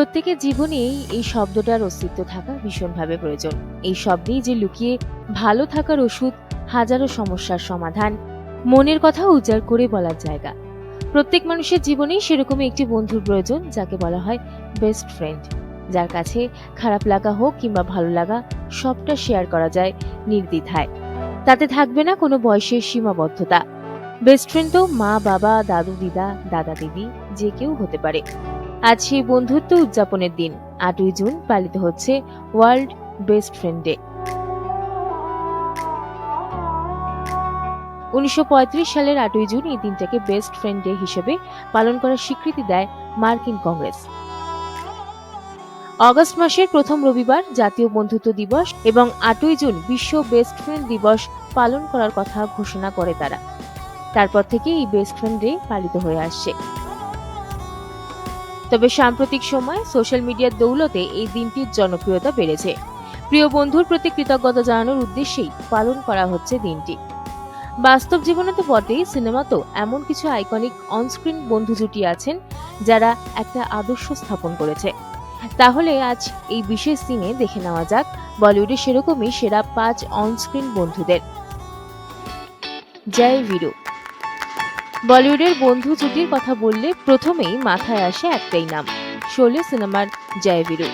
প্রত্যেকের জীবনেই এই শব্দটার অস্তিত্ব থাকা ভীষণভাবে প্রয়োজন। এই শব্দেই যে লুকিয়ে ভালো থাকার ওষুধ, হাজারো সমস্যার সমাধান, মনের কথা উজাড় করে বলার জায়গা। প্রত্যেক মানুষের জীবনেই সেরকমই একটি বন্ধুর প্রয়োজন, যাকে বলা হয় বেস্ট ফ্রেন্ড যার কাছে খারাপ লাগা হোক কিংবা ভালো লাগা, সবটা শেয়ার করা যায় নির্দ্বিধায়। তাতে থাকবে না কোনো বয়সের সীমাবদ্ধতা। বেস্ট ফ্রেন্ড তো মা, বাবা, দাদু, দিদা, দাদা, দিদি, যে কেউ হতে পারে। আজ সেই বন্ধুত্ব উদযাপনের দিন। আটই জুন পালিত হচ্ছে ওয়ার্ল্ড বেস্ট ফ্রেন্ড ডে। উনিশশো সালের আটই জুন এই দিনটাকে বেস্ট ফ্রেন্ড ডে হিসেবে পালন করার স্বীকৃতি দেয় মার্কিন কংগ্রেস। অগস্ট মাসের প্রথম রবিবার জাতীয় বন্ধুত্ব দিবস এবং আটই জুন বিশ্ব বেস্ট ফ্রেন্ড দিবস পালন করার কথা ঘোষণা করে তারা। তারপর থেকে এই বেস্ট ফ্রেন্ড ডে পালিত হয়ে আসছে। তবে সাম্প্রতিক সময় সোশ্যাল মিডিয়ার দৌলতে এই দিনটির জনপ্রিয়তা বেড়েছে। প্রিয় বন্ধুর প্রতি কৃতজ্ঞতা জানানোর উদ্দেশ্যেই পালন করা হচ্ছে দিনটি। বাস্তব জীবনে তো বটেই সিনেমাতেও এমন কিছু আইকনিক অনস্ক্রিন বন্ধু জুটি আছেন যারা একটা আদর্শ স্থাপন করেছে। তাহলে আজ এই বিশেষ দিনে দেখে নেওয়া যাক বলিউডে সেরকমই সেরা পাঁচ অনস্ক্রিন বন্ধুদের। জয় বীরু বলিউডের বন্ধু জুটির কথা বললে প্রথমেই মাথায় আসে একটাই নাম, শোলে সিনেমার জয় বীরু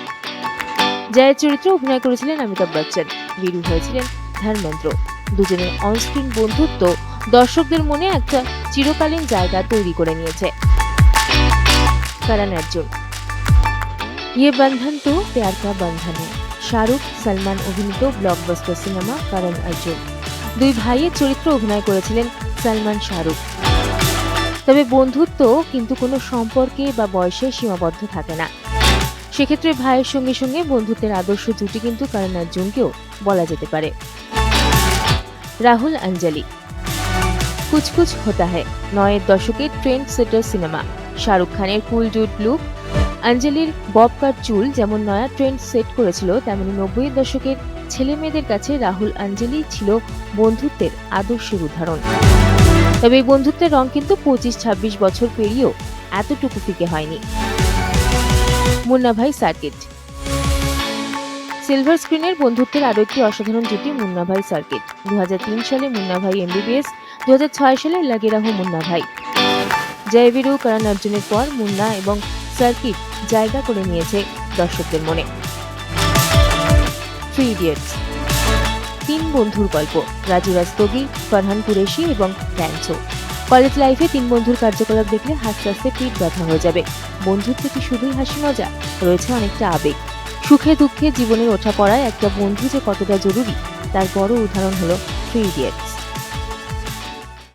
জয়ের চরিত্রে অভিনয় করেছিলেন অমিতাভ বচ্চন বীরু হয়েছিলেন ধর্মেন্দ্র। দুজনের অনস্ক্রিন বন্ধুত্ব দর্শকদের মনে একটা চিরকালীন জায়গা তৈরি করে নিয়েছে। ইয়ে বন্ধন তো প্যার কা বন্ধন শাহরুখ, সলমান অভিনীত ব্লকবাস্টার সিনেমা করণ অর্জুন। দুই ভাইয়ের চরিত্র অভিনয় করেছিলেন সলমান শাহরুখ। তবে বন্ধুত্ব কিন্তু কোনো সম্পর্কে বা বয়সে সীমাবদ্ধ থাকে না। সেক্ষেত্রে ভাইয়ের সঙ্গে সঙ্গে বন্ধুত্বের আদর্শ জুটি কিন্তু কারণ অর্জুনকেও বলা যেতে পারে। রাহুল অঞ্জলি কুচকুচ হতা হ্যায় নয়ের দশকের ট্রেন্ড সেটার সিনেমা শাহরুখ খানের কুল জুট লুক অঞ্জলির বব কাট চুল যেমন নয়া ট্রেন্ড সেট করেছিল, তেমনি নব্বইয়ের দশকের ছেলে মেয়েদের কাছে রাহুল অঞ্জলি ছিল বন্ধুত্বের আদর্শের উদাহরণ। তবে এই বন্ধুত্বের রং কিন্তু পঁচিশ ছাব্বিশ বছর পেরিয়েও এতটুকু ফিকে হয়নি। মুন্না ভাই সার্কিট। সিলভার স্ক্রিনের বন্ধুত্বের আরও একটি অসাধারণ জুটি মুন্না ভাই সার্কিট। দু হাজার তিন সালে মুন্না ভাই এমবিবিএস দু হাজার ছয় সালে লাগে রাহু মুন্না ভাই। জয়বীরু, করণ অর্জুনের পর মুন্না এবং সার্কিট জায়গা করে নিয়েছে দর্শকদের মনে। থ্রি ইডিয়টস তিন বন্ধুর গল্প রাজু রাস্তগি ফরহান কুরেশি এবং প্যাঞ্চো কলেজ লাইফে তিন বন্ধুর কার্যকলাপ দেখলে হাসতে হাসতে পিঠ ব্যথা হয়ে যাবে। বন্ধুত্বে কি শুধুই হাসি মজা, রয়েছে অনেকটা আবেগ। সুখে দুঃখে জীবনের ওঠা পড়ায় একটা বন্ধু যে কতটা জরুরি, তার বড় উদাহরণ হলো থ্রি ইডিয়ট